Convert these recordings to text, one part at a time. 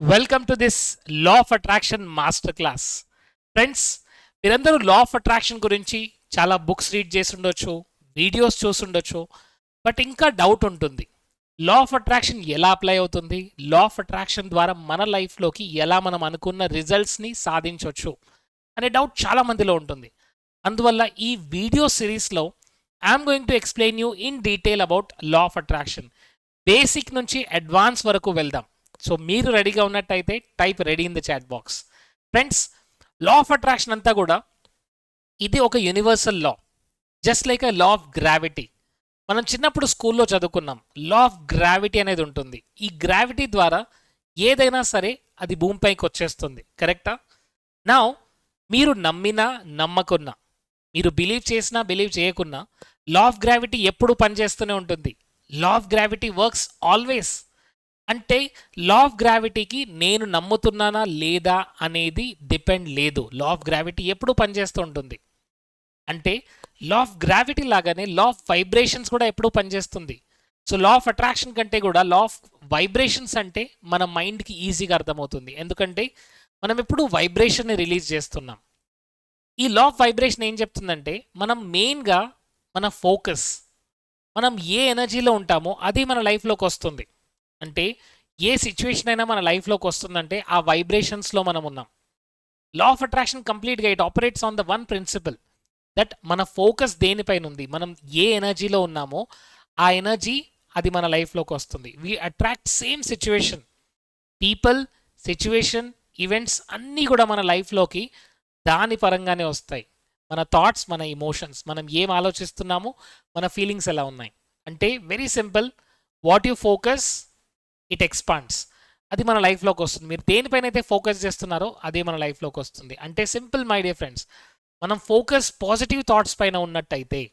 Welcome to this law of attraction master class friends మీరందరూ law of attraction గురించి చాలా books read చేసి ఉండొచ్చు వీడియోస్ చూసుండొచ్చు బట్ ఇంకా డౌట్ ఉంటుంది. లా ఆఫ్ అట్రాక్షన్ ఎలా అప్లై అవుతుంది? లా ఆఫ్ అట్రాక్షన్ ద్వారా మన లైఫ్లోకి ఎలా మనం అనుకున్న రిజల్ట్స్ని సాధించవచ్చు అనే డౌట్ చాలా మందిలో ఉంటుంది. అందువల్ల ఈ వీడియో సిరీస్లో I'm going to explain you in detail about law of attraction basic నుంచి అడ్వాన్స్ వరకు వెళ్దాం. సో మీరు రెడీగా ఉన్నట్టయితే type ready in the chat box. Friends law of attraction అంతా కూడా ఇది ఒక universal law just like a law of gravity మనం చిన్నప్పుడు స్కూల్లో చదువుకున్నాం. లా ఆఫ్ గ్రావిటీ అనేది ఉంటుంది. ఈ గ్రావిటీ ద్వారా ఏదైనా సరే అది భూమిపైకి వచ్చేస్తుంది. కరెక్టా నా మీరు నమ్మినా నమ్మకున్నా మీరు బిలీవ్ చేసినా బిలీవ్ చేయకున్నా లా ఆఫ్ గ్రావిటీ ఎప్పుడు పనిచేస్తూనే ఉంటుంది. Law of gravity works always అంటే లా ఆఫ్ గ్రావిటీకి నేను నమ్ముతున్నానా లేదా అనేది డిపెండ్ లేదు. లా ఆఫ్ గ్రావిటీ ఎప్పుడు పనిచేస్తూ ఉంటుంది. అంటే లా ఆఫ్ గ్రావిటీ లాగానే లా ఆఫ్ వైబ్రేషన్స్ కూడా ఎప్పుడూ పనిచేస్తుంది. సో లా ఆఫ్ అట్రాక్షన్ కంటే కూడా లా ఆఫ్ వైబ్రేషన్స్ అంటే మన మైండ్కి ఈజీగా అర్థమవుతుంది. ఎందుకంటే మనం ఎప్పుడు వైబ్రేషన్ని రిలీజ్ చేస్తున్నాం. ఈ లా ఆఫ్ వైబ్రేషన్ ఏం చెప్తుందంటే మనం మెయిన్గా మన ఫోకస్ మనం ఏ ఎనర్జీలో ఉంటామో అది మన లైఫ్లోకి వస్తుంది. అంటే ఏ సిచ్యువేషన్ అయినా మన లైఫ్లోకి వస్తుందంటే ఆ వైబ్రేషన్స్లో మనం ఉన్నాం. లా ఆఫ్ అట్రాక్షన్ కంప్లీట్గా it operates on the one principle that మన ఫోకస్ దేనిపైన ఉంది? మనం ఏ ఎనర్జీలో ఉన్నామో ఆ ఎనర్జీ అది మన లైఫ్లోకి వస్తుంది. We attract same situation people situation events అన్నీ కూడా మన లైఫ్లోకి దాని పరంగానే వస్తాయి. మన థాట్స్ మన ఇమోషన్స్ మనం ఏం ఆలోచిస్తున్నామో మన ఫీలింగ్స్ ఎలా ఉన్నాయి? అంటే very simple what you focus it expands. అది మన లైఫ్లోకి వస్తుంది. మీరు దేనిపైన అయితే ఫోకస్ చేస్తున్నారో అదే మన లైఫ్లోకి వస్తుంది. అంటే సింపుల్ మై డియర్ ఫ్రెండ్స్ మనం ఫోకస్ పాజిటివ్ థాట్స్ పైన ఉన్నట్టయితే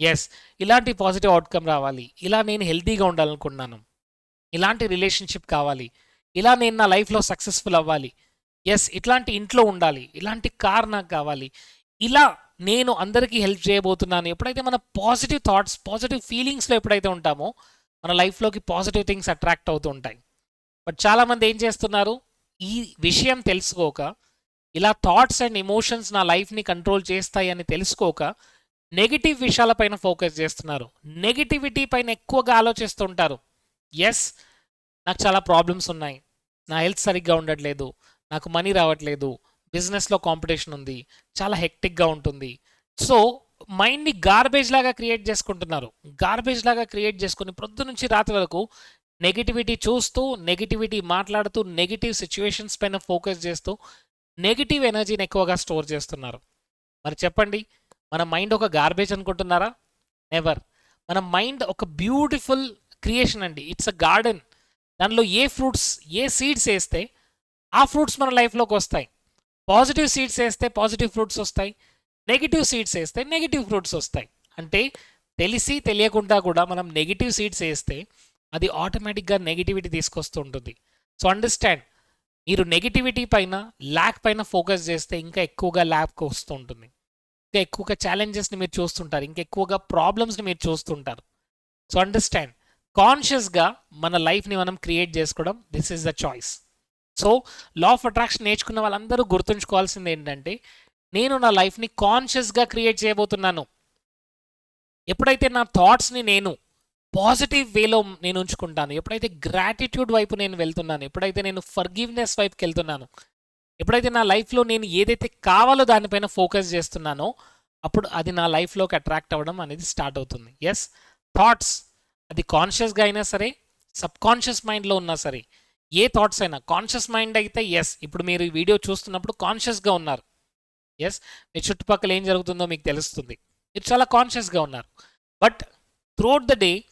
ఎస్ ఇలాంటి పాజిటివ్ అవుట్కమ్ రావాలి. ఇలా నేను హెల్తీగా ఉండాలనుకున్నాను. ఇలాంటి రిలేషన్షిప్ కావాలి. ఇలా నేను నా లైఫ్లో సక్సెస్ఫుల్ అవ్వాలి. ఎస్ ఇట్లాంటి ఇంట్లో ఉండాలి. ఇలాంటి కార్ నాకు కావాలి. ఇలా నేను అందరికీ హెల్ప్ చేయబోతున్నాను. ఎప్పుడైతే మన పాజిటివ్ థాట్స్ పాజిటివ్ ఫీలింగ్స్లో ఎప్పుడైతే ఉంటామో మన లైఫ్లోకి పాజిటివ్ థింగ్స్ అట్రాక్ట్ అవుతూ ఉంటాయి. బట్ చాలామంది ఏం చేస్తున్నారు? ఈ విషయం తెలుసుకోక ఇలా థాట్స్ అండ్ ఎమోషన్స్ నా లైఫ్ని కంట్రోల్ చేస్తాయి అని తెలుసుకోక నెగిటివ్ విషయాలపైన ఫోకస్ చేస్తున్నారు. నెగిటివిటీ పైన ఎక్కువగా ఆలోచిస్తుంటారు ఎస్ నాకు చాలా ప్రాబ్లమ్స్ ఉన్నాయి. నా హెల్త్ సరిగ్గా ఉండట్లేదు. నాకు మనీ రావట్లేదు. బిజినెస్లో కాంపిటీషన్ ఉంది. చాలా హెక్టిక్గా ఉంటుంది. సో మైండ్ని గార్బేజ్ లాగా క్రియేట్ చేసుకుంటున్నారు. గార్బేజ్ లాగా క్రియేట్ చేసుకుని ప్రొద్దు నుంచి రాత్రి వరకు నెగిటివిటీ చూస్తూ నెగిటివిటీ మాట్లాడుతూ నెగిటివ్ సిచ్యువేషన్స్ పైన ఫోకస్ చేస్తూ నెగిటివ్ ఎనర్జీని ఎక్కువగా స్టోర్ చేస్తున్నారు. మరి చెప్పండి మన మైండ్ ఒక గార్బేజ్ అనుకుంటున్నారా? నెవర్ మన మైండ్ ఒక బ్యూటిఫుల్ క్రియేషన్ అండి. ఇట్స్ అ గార్డెన్ దానిలో ఏ ఫ్రూట్స్ ఏ సీడ్స్ వేస్తే ఆ ఫ్రూట్స్ మన లైఫ్లోకి వస్తాయి. పాజిటివ్ సీడ్స్ వేస్తే పాజిటివ్ ఫ్రూట్స్ వస్తాయి. నెగిటివ్ సీడ్స్ వేస్తే నెగిటివ్ ఫ్రూట్స్ వస్తాయి. అంటే తెలిసి తెలియకుండా కూడా మనం నెగిటివ్ సీడ్స్ వేస్తే అది ఆటోమేటిక్గా నెగిటివిటీ తీసుకొస్తూ ఉంటుంది. సో అండర్స్టాండ్ మీరు నెగిటివిటీ పైన ల్యాక్ పైన ఫోకస్ చేస్తే ఇంకా ఎక్కువగా ల్యాక్ వస్తూ ఉంటుంది. ఇంకా ఎక్కువగా ఛాలెంజెస్ని మీరు చూస్తుంటారు. ఇంకా ఎక్కువగా ప్రాబ్లమ్స్ని మీరు చూస్తుంటారు. సో అండర్స్టాండ్ కాన్షియస్గా మన లైఫ్ని మనం క్రియేట్ చేసుకోవడం this is the choice so law of attraction నేర్చుకున్న వాళ్ళందరూ గుర్తుంచుకోవాల్సింది ఏంటంటే నేను నా లైఫ్ని కాన్షియస్గా క్రియేట్ చేయబోతున్నాను. ఎప్పుడైతే నా థాట్స్ని నేను పాజిటివ్ వేలో నేను ఉంచుకుంటాను ఎప్పుడైతే గ్రాటిట్యూడ్ వైపు నేను వెళ్తున్నాను ఎప్పుడైతే నేను ఫర్గివ్నెస్ వైపుకి వెళ్తున్నాను ఎప్పుడైతే నా లైఫ్లో నేను ఏదైతే కావాలో దానిపైన ఫోకస్ చేస్తున్నానో అప్పుడు అది నా లైఫ్లోకి అట్రాక్ట్ అవ్వడం అనేది స్టార్ట్ అవుతుంది. ఎస్ థాట్స్ అది కాన్షియస్గా అయినా సరే సబ్ కాన్షియస్ మైండ్లో ఉన్నా సరే ఏ థాట్స్ అయినా కాన్షియస్ మైండ్ అయితే ఎస్ ఇప్పుడు మీరు ఈ వీడియో చూస్తున్నప్పుడు కాన్షియస్గా ఉన్నారు. ఎస్ మీ చుట్టుపక్కల ఏం జరుగుతుందో మీకు తెలుస్తుంది. మీరు చాలా కాన్షియస్గా ఉన్నారు. But throughout the day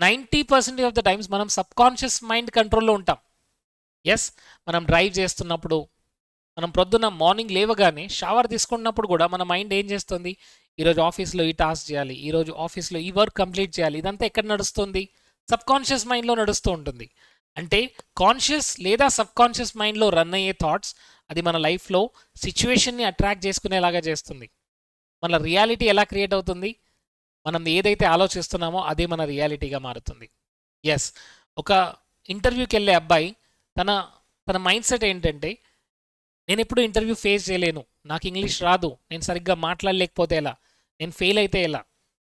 ninety percentage of the times మనం సబ్ కాన్షియస్ మైండ్ కంట్రోల్లో ఉంటాం. ఎస్ మనం డ్రైవ్ చేస్తున్నప్పుడు మనం ప్రొద్దున మార్నింగ్ లేవగానే షవర్ తీసుకున్నప్పుడు కూడా మన మైండ్ ఏం చేస్తుంది? ఈరోజు ఆఫీస్లో ఈ టాస్క్ చేయాలి ఈరోజు ఆఫీస్లో ఈ వర్క్ కంప్లీట్ చేయాలి ఇదంతా ఎక్కడ నడుస్తుంది? సబ్ కాన్షియస్ మైండ్లో నడుస్తూ ఉంటుంది. అంటే కాన్షియస్ లేదా సబ్ కాన్షియస్ మైండ్లో రన్ అయ్యే థాట్స్ అది మన లైఫ్లో సిచ్యువేషన్ని అట్రాక్ట్ చేసుకునేలాగా చేస్తుంది. మన రియాలిటీ ఎలా క్రియేట్ అవుతుంది? మనం ఏదైతే ఆలోచిస్తున్నామో అదే మన రియాలిటీగా మారుతుంది. ఎస్ ఒక ఇంటర్వ్యూకి వెళ్ళే అబ్బాయి తన తన మైండ్ సెట్ ఏంటంటే నేను ఎప్పుడు ఇంటర్వ్యూ ఫేస్ చేయలేను. నాకు ఇంగ్లీష్ రాదు. నేను సరిగ్గా మాట్లాడలేకపోతే ఎలా? నేను ఫెయిల్ అయితే ఎలా?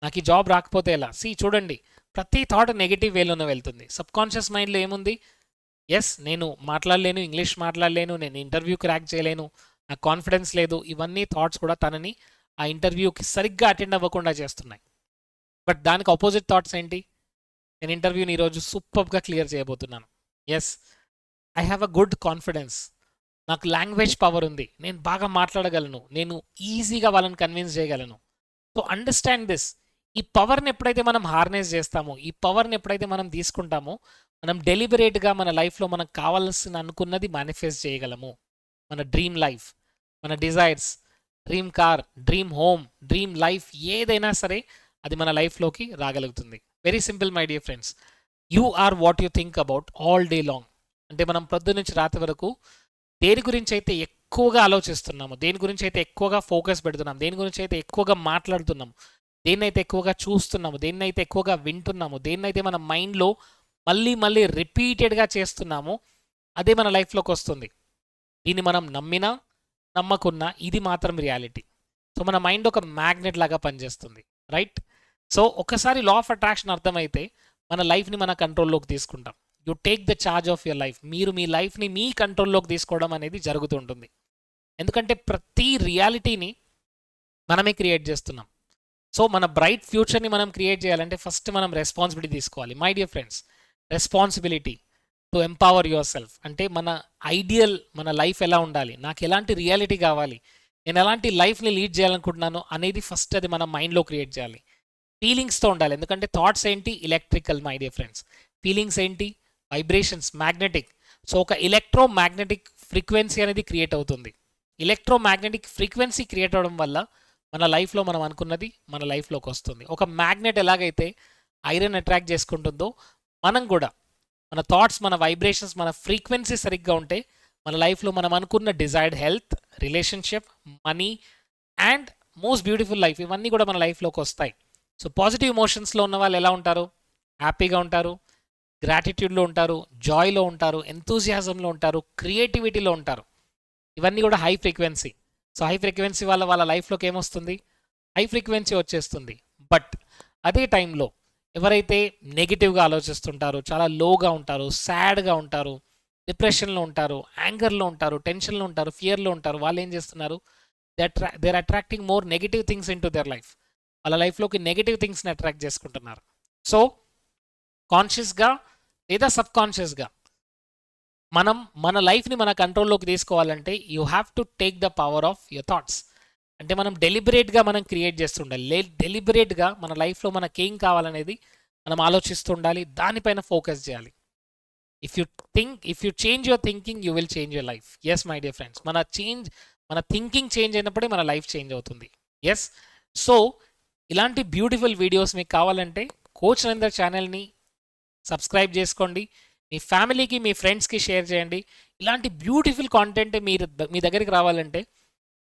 నాకు ఈ జాబ్ రాకపోతే ఎలా? సి చూడండి. ప్రతి థాట్ నెగిటివ్ వేలోనే వెళ్తుంది. సబ్ కాన్షియస్ మైండ్లో ఏముంది? ఎస్ నేను మాట్లాడలేను ఇంగ్లీష్ మాట్లాడలేను నేను ఇంటర్వ్యూ క్రాక్ చేయలేను నాకు కాన్ఫిడెన్స్ లేదు. ఇవన్నీ థాట్స్ కూడా తనని ఆ ఇంటర్వ్యూకి సరిగ్గా అటెండ్ అవ్వకుండా చేస్తున్నాయి. బట్ దానికి అపోజిట్ థాట్స్ ఏంటి? నేను ఇంటర్వ్యూని ఈరోజు సూపర్గా క్లియర్ చేయబోతున్నాను. Yes I have a good confidence నాకు లాంగ్వేజ్ పవర్ ఉంది. నేను బాగా మాట్లాడగలను. నేను ఈజీగా వాళ్ళని కన్విన్స్ చేయగలను. సో అండర్స్టాండ్ దిస్ ఈ పవర్ని ఎప్పుడైతే మనం హార్నెస్ చేస్తామో ఈ పవర్ని ఎప్పుడైతే మనం తీసుకుంటామో మనం డెలిబరేట్గా మన లైఫ్లో మనకు కావాల్సిన అనుకున్నది మేనిఫెస్ట్ చేయగలము. మన డ్రీమ్ లైఫ్ మన desires dream car dream home dream life ఏదైనా సరే అది మన లైఫ్లోకి రాగలుగుతుంది. Very simple my dear friends you are what you think about all day long అంటే మనం ప్రొద్దు నుంచి రాత్రి వరకు దేని గురించి అయితే ఎక్కువగా ఆలోచిస్తున్నాము దేని గురించి అయితే ఎక్కువగా ఫోకస్ పెడుతున్నాం దేని గురించి అయితే ఎక్కువగా మాట్లాడుతున్నాము దేన్నైతే ఎక్కువగా చూస్తున్నాము దేన్నైతే ఎక్కువగా వింటున్నాము దేన్నైతే మన మైండ్లో మళ్ళీ మళ్ళీ రిపీటెడ్గా చేస్తున్నామో అదే మన లైఫ్లోకి వస్తుంది. దీన్ని మనం నమ్మినా నమ్మకున్నా ఇది మాత్రం రియాలిటీ. సో మన మైండ్ ఒక మ్యాగ్నెట్ లాగా పనిచేస్తుంది. రైట్? సో ఒకసారి లా ఆఫ్ అట్రాక్షన్ అర్థమైతే మన లైఫ్ని మన కంట్రోల్లోకి తీసుకుంటాం. You take the charge of your life. మీరు మీ లైఫ్ని మీ కంట్రోల్లోకి తీసుకోవడం అనేది జరుగుతుంటుంది ఎందుకంటే ప్రతి రియాలిటీని మనమే క్రియేట్ చేస్తున్నాం. సో మన బ్రైట్ ఫ్యూచర్ని మనం క్రియేట్ చేయాలంటే ఫస్ట్ మనం రెస్పాన్సిబిలిటీ తీసుకోవాలి. My dear friends responsibility to empower yourself. అంటే మన ఐడియల్ మన లైఫ్ ఎలా ఉండాలి? నాకు ఎలాంటి రియాలిటీ కావాలి? నేను ఎలాంటి లైఫ్ని లీడ్ చేయాలనుకుంటున్నాను అనేది ఫస్ట్ అది మన మైండ్లో క్రియేట్ చేయాలి. ఫీలింగ్స్తో ఉండాలి. ఎందుకంటే థాట్స్ ఏంటి? Electrical my dear friends. Feelings ఏంటి? Vibrations magnetic. సో ఒక ఎలక్ట్రో మ్యాగ్నెటిక్ ఫ్రీక్వెన్సీ అనేది క్రియేట్ అవుతుంది. ఎలక్ట్రో మ్యాగ్నెటిక్ ఫ్రీక్వెన్సీ క్రియేట్ అవడం వల్ల మన లైఫ్లో మనం అనుకున్నది మన లైఫ్లోకి వస్తుంది. ఒక మ్యాగ్నెట్ ఎలాగైతే ఐరన్ అట్రాక్ట్ చేసుకుంటుందో మనం కూడా మన థాట్స్ మన వైబ్రేషన్స్ మన ఫ్రీక్వెన్సీ సరిగ్గా ఉంటే మన లైఫ్లో మనం అనుకున్న desired health relationship money and most beautiful life ఇవన్నీ కూడా మన లైఫ్లోకి వస్తాయి. సో పాజిటివ్ ఎమోషన్స్లో ఉన్న వాళ్ళు ఎలా ఉంటారు? హ్యాపీగా ఉంటారు? గ్రాటిట్యూడ్లో ఉంటారు? జాయ్లో ఉంటారు? ఎంతూజియాజంలో ఉంటారు? క్రియేటివిటీలో ఉంటారు? ఇవన్నీ కూడా high frequency. So high frequency వల్ల వాళ్ళ లైఫ్లోకి ఏమొస్తుంది? హై ఫ్రీక్వెన్సీ వచ్చేస్తుంది. బట్ అదే టైంలో ఎవరైతే నెగిటివ్గా ఆలోచిస్తుంటారో చాలా లోగా ఉంటారు సాడ్గా ఉంటారు డిప్రెషన్లో ఉంటారు యాంగర్లో ఉంటారు టెన్షన్లో ఉంటారు ఫియర్లో ఉంటారు వాళ్ళు ఏం చేస్తున్నారు? They అట్రా their attracting more negative things into their life వాళ్ళ లైఫ్లోకి నెగిటివ్ థింగ్స్ని అట్రాక్ట్ చేసుకుంటున్నారు. సో కాన్షియస్గా లేదా సబ్ కాన్షియస్గా మనం మన లైఫ్ని మన కంట్రోల్లోకి తీసుకోవాలంటే you have to take the power of your thoughts. అంటే మనం డెలిబరేట్గా మనం క్రియేట్ చేస్తుండాలి. లే డెలిబరేట్గా మన లైఫ్లో మనకేం కావాలనేది మనం ఆలోచిస్తుండాలి. దానిపైన ఫోకస్ చేయాలి. If you think if you change your thinking you will change your life yes my dear friends మన చేంజ్ మన థింకింగ్ చేంజ్ అయినప్పుడే మన లైఫ్ చేంజ్ అవుతుంది. ఎస్ సో ఇలాంటి బ్యూటిఫుల్ వీడియోస్ మీకు కావాలంటే కోచ్ నందర్ ఛానల్ని సబ్స్క్రైబ్ చేసుకోండి. మీ ఫ్యామిలీకి మీ ఫ్రెండ్స్కి షేర్ చేయండి. ఇలాంటి బ్యూటిఫుల్ కాంటెంట్ మీరు మీ దగ్గరికి రావాలంటే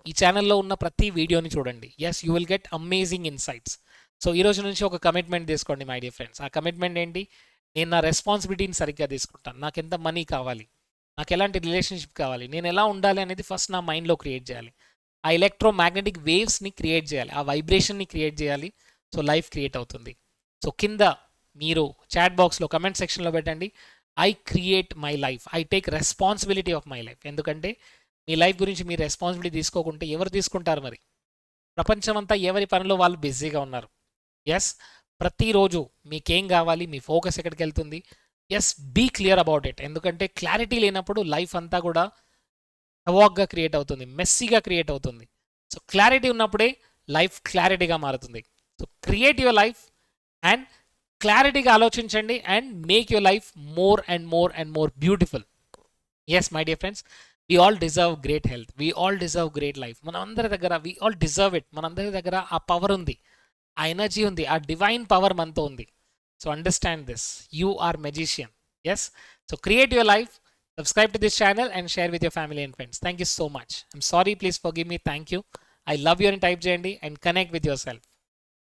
ఈ ఛానల్లో ఉన్న ప్రతి వీడియోని చూడండి. Yes you will get amazing insights so ఈ రోజు నుంచి ఒక కమిట్మెంట్ తీసుకోండి మై డియర్ ఫ్రెండ్స్ ఆ కమిట్మెంట్ ఏంటి? నేను నా రెస్పాన్సిబిలిటీని సరిగ్గా తీసుకుంటాను. నాకు ఎంత మనీ కావాలి? నాకు ఎలాంటి రిలేషన్షిప్ కావాలి? నేను ఎలా ఉండాలి అనేది ఫస్ట్ నా మైండ్లో క్రియేట్ చేయాలి. ఆ ఎలక్ట్రో మ్యాగ్నెటిక్ వేవ్స్ని క్రియేట్ చేయాలి. ఆ వైబ్రేషన్ని క్రియేట్ చేయాలి. సో లైఫ్ క్రియేట్ అవుతుంది. సో కింద మీరు చాట్ బాక్స్లో కమెంట్ సెక్షన్లో పెట్టండి. I create my life I take responsibility of my life ఎందుకంటే మీ లైఫ్ గురించి మీరు రెస్పాన్సిబిలిటీ తీసుకోకుంటే ఎవరు తీసుకుంటారు మరి? ప్రపంచమంతా ఎవరి పనిలో వాళ్ళు బిజీగా ఉన్నారు? ఎస్ ప్రతిరోజు మీకేం కావాలి? మీ ఫోకస్ ఎక్కడికి వెళ్తుంది? Yes be clear about it ఎందుకంటే క్లారిటీ లేనప్పుడు లైఫ్ అంతా కూడా అవాక్గా క్రియేట్ అవుతుంది మెస్సీగా క్రియేట్ అవుతుంది. సో క్లారిటీ ఉన్నప్పుడే లైఫ్ క్లారిటీగా మారుతుంది. So create your life and క్లారిటీగా ఆలోచించండి and make your life more and more and more beautiful. Yes my dear friends we all deserve great health we all deserve great life మన అందరి దగ్గర we all deserve it మనందరి దగ్గర ఆ power ఉంది. ఆ ఎనర్జీ ఉంది. ఆ డివైన్ పవర్ మనతో ఉంది. So understand this you are magician yes so create your life subscribe to this this channel and with with your family friends thank you so much I'm sorry please for forgive me. Thank you I love you అని type చేయండి and connect with your self